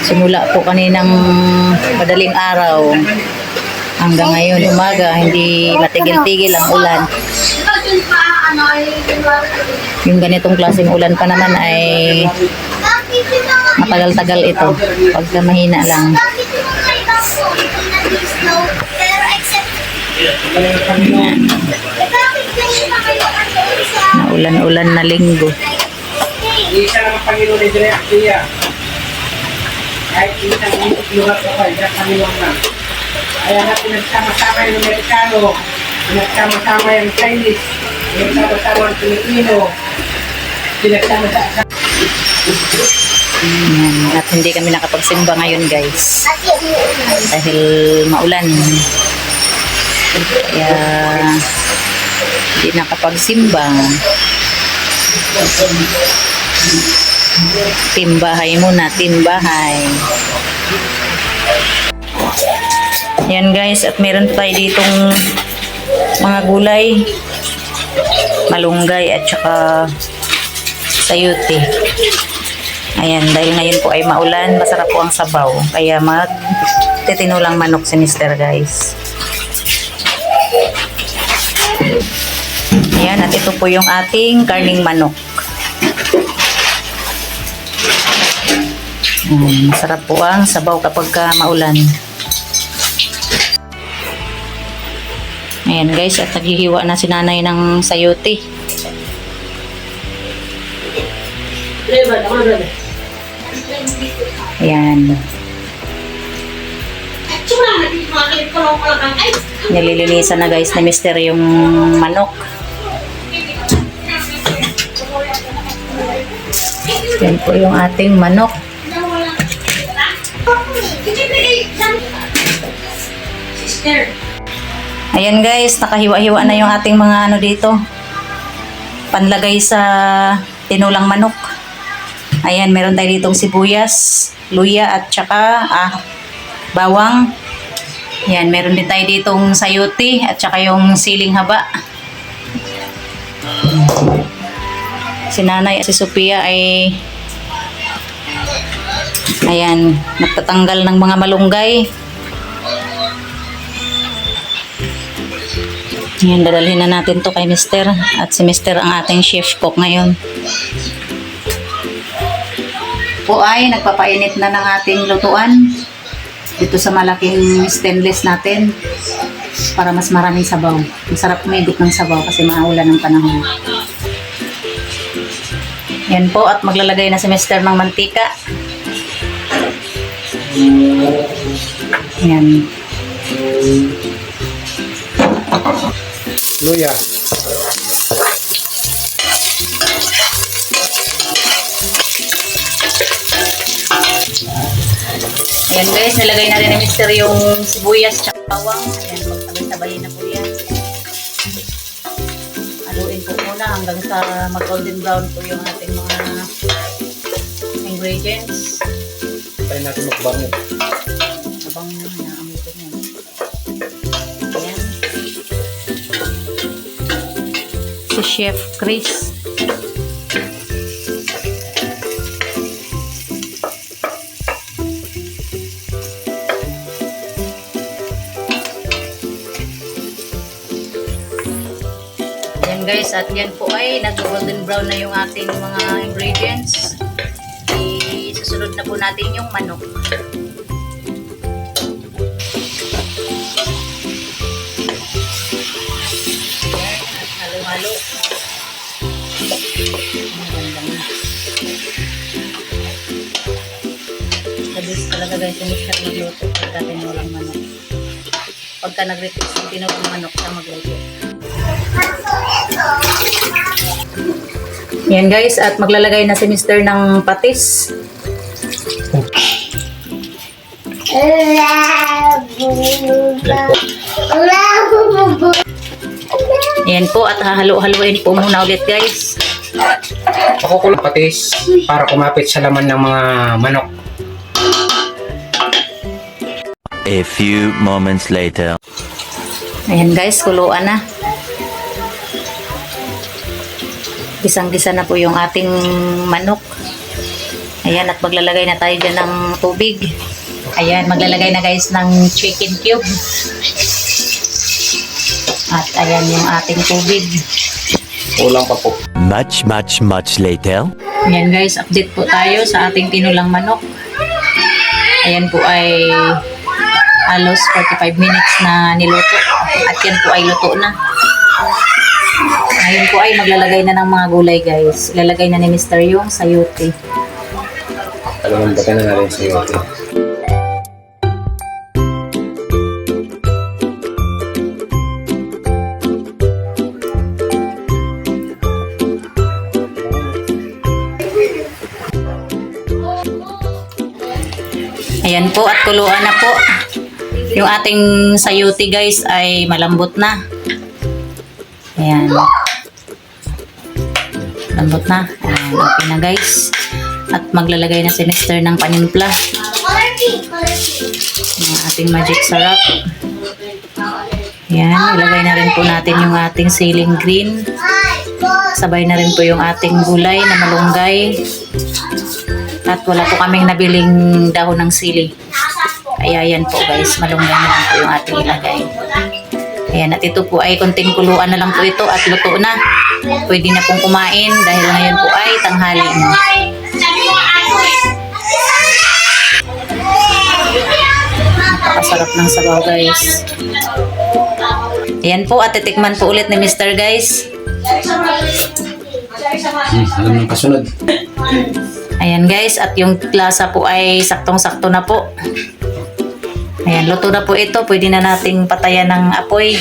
Simula po kaninang madaling araw hanggang ngayon umaga, hindi matigil-tigil ang ulan. Yung ganitong klaseng ulan pa naman ay matagal-tagal ito. Pagka mahina lang. Na ulan-ulan na linggo. Siya naman Panginoon ni Dre Aktiya. Kahit isang untok lugar ko pa, diyan kami lang. Kaya nga pinagsama-sama yung Amerikano, pinagsama-sama yung Chinese, pinagsama-sama yung Pilipino, pinagsama-sama Yan. At hindi kami nakapagsimba ngayon guys. Dahil maulan. Kaya hindi nakapagsimba. Timbahay muna, timbahay. Yan guys, at meron tayo ditong mga gulay. Malunggay at saka sayuti. Ayan, dahil ngayon po ay maulan, masarap po ang sabaw. Kaya mag titinulang manok si Mr. guys. Ayan, at ito po yung ating karning manok. Ayan, masarap po ang sabaw kapag ka maulan. Ayan guys, at naghihiwa na si nanay ng sayuti. Ayan. Nililinisan na guys ni Mister yung manok. Yan po yung ating manok. Ayan guys, nakahiwa-hiwa na yung ating mga ano dito. Panlagay sa tinulang manok. Ayan, meron tayo ditong sibuyas, luya at saka ah, bawang. Ayan, meron din tayo ditong sayuti at saka yung siling haba. Si nanay at si Sophia ay ayan, nagtatanggal ng mga malunggay. Ayan, dadalhin na natin to kay Mister. At si Mister ang ating chef cook ngayon. Po ay nagpapainit na ng ating lutuan. Dito sa malaking stainless natin. Para mas maraming sabaw. Masarap kumigop ng sabaw kasi maulan ng panahon. Yan po at maglalagay na si Mister ng mantika. Yan. Luya. Ayan guys, nilagay na rin ni Mister yung sibuyas at bawang. Ayan, magsabay-sabayin na po yan. Haluin po muna hanggang sa mag-golden brown po yung ating ingredients. Tayo natin magbango. Abang na nga, ko na. Ayan. Si Chef Chris. Ayan guys, at yan po ay nag-golden brown na yung ating mga ingredients. Isusunod na po natin yung manok. Halo-halo. Na. Labis talaga guys yung siya magluto pagka tinulang manok. Pagka nag-request yung tinulang manok siya magluto. Yan guys, at maglalagay na si Mr. ng patis. Yan po, at hahalo-haloin po muna ulit guys. Pakukulong patis para kumapit sa laman ng mga manok. A few moments later. Ayan guys, kuluan na. Gisang-gisa na po yung ating manok. Ayan, at maglalagay na tayo dyan ng tubig. Ayan, maglalagay na guys ng chicken cube. At ayan yung ating tubig. Kulang pa po. Much, much, much later. Ayan guys, update po tayo sa ating tinulang manok. Ayan po ay halos 45 minutes na niluto. At yan po ay luto na. Ngayon po ay maglalagay na ng mga gulay guys. Ilalagay na ni Mr. yung sayote. Talagang baka na natin sa Ayan po at kuluan na po. Yung ating sayote guys ay malambot na. Ayan. Lambot na. Ayan, okay na guys. At maglalagay na si Mr. ng panimpla. Yung ating magic sarap. Ayan, ilagay na rin po natin yung ating ceiling green. Sabay na rin po yung ating gulay na malunggay. At wala po kaming nabiling dahon ng sili. Kaya yan po guys, malunggay na lang po yung ating ilagay. Ayan, at ito po ay konting kuluan na lang po ito at luto na. Pwede na pong kumain dahil ngayon po ay tanghali na. Napakasarap ng sabaw guys. Ayan po at titikman po ulit ni Mr. guys. Hmm, alam ng kasunod. Ayan guys, at yung lasa po ay saktong-sakto na po. Ayan, luto na po ito. Pwede na nating patayan ng apoy.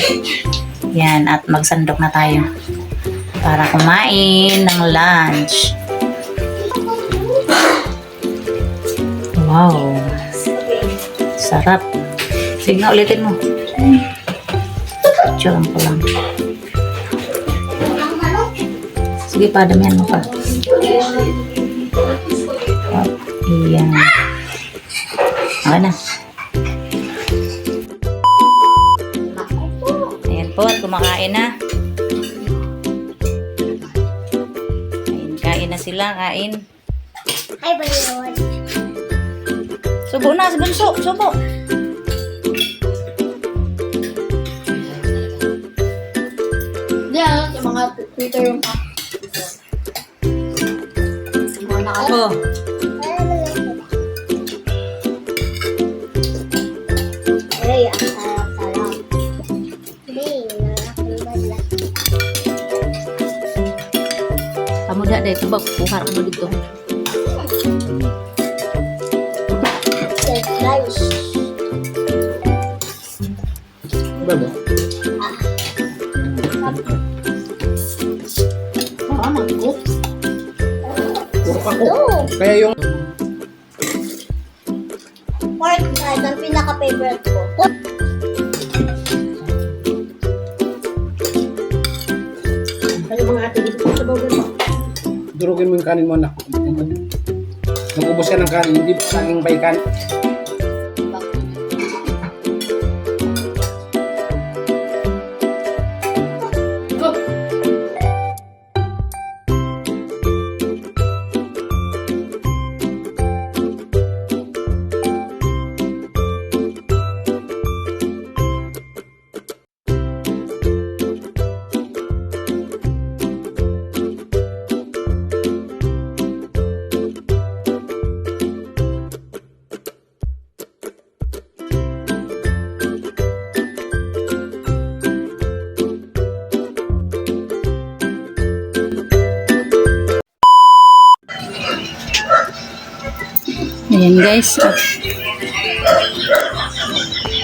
Ayan, at magsandok na tayo. Para kumain ng lunch. Wow. Sarap. Sige nga, ulitin mo. Picture ko lang. Sige pa, damihan mo pa. Ayan. Okay na. Ayan po, at kumakain na. Ayan, kain na sila, kain. Hi, Bayon. Subo na, bunso, subo. Ah, yung mga Twitter yung pa. Mga naka- Oh, Ay, ang sarap-sarap. Hindi, nakakalimutan lang. kamu dah Puro pa ko. No, Kaya yung... pork guys, ang pinaka-favorite ko. Kaya mga ate, dito sa bawal mo. Durugin mo yung kanin mo na. Mag-ubos ka ng kanin, hindi sa aking baikan. Ayan guys. At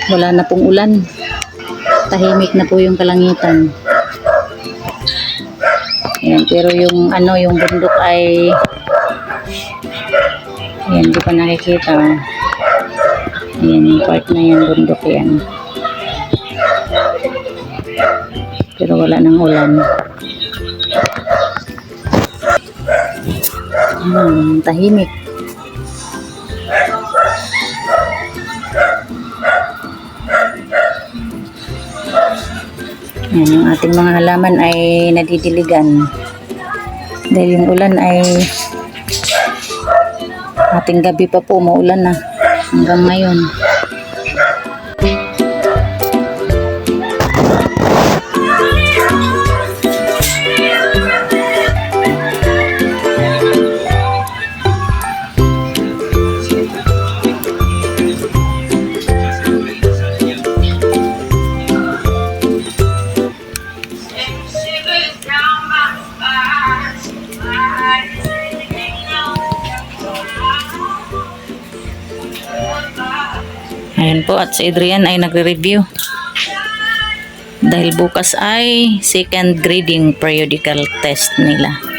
wala na pong ulan. Tahimik na po yung kalangitan. Ayan, pero yung ano, yung bundok ay ayan, di pa nakikita. Ayan, yung part na yan, bundok yan. Pero wala nang ulan. Hmm, tahimik. Yan, yung ating mga halaman ay nadidiligan. Dahil yung ulan ay ating gabi pa po maulan na hanggang ngayon. At si Adrian ay nagre-review. Dahil bukas ay second grading periodical test nila.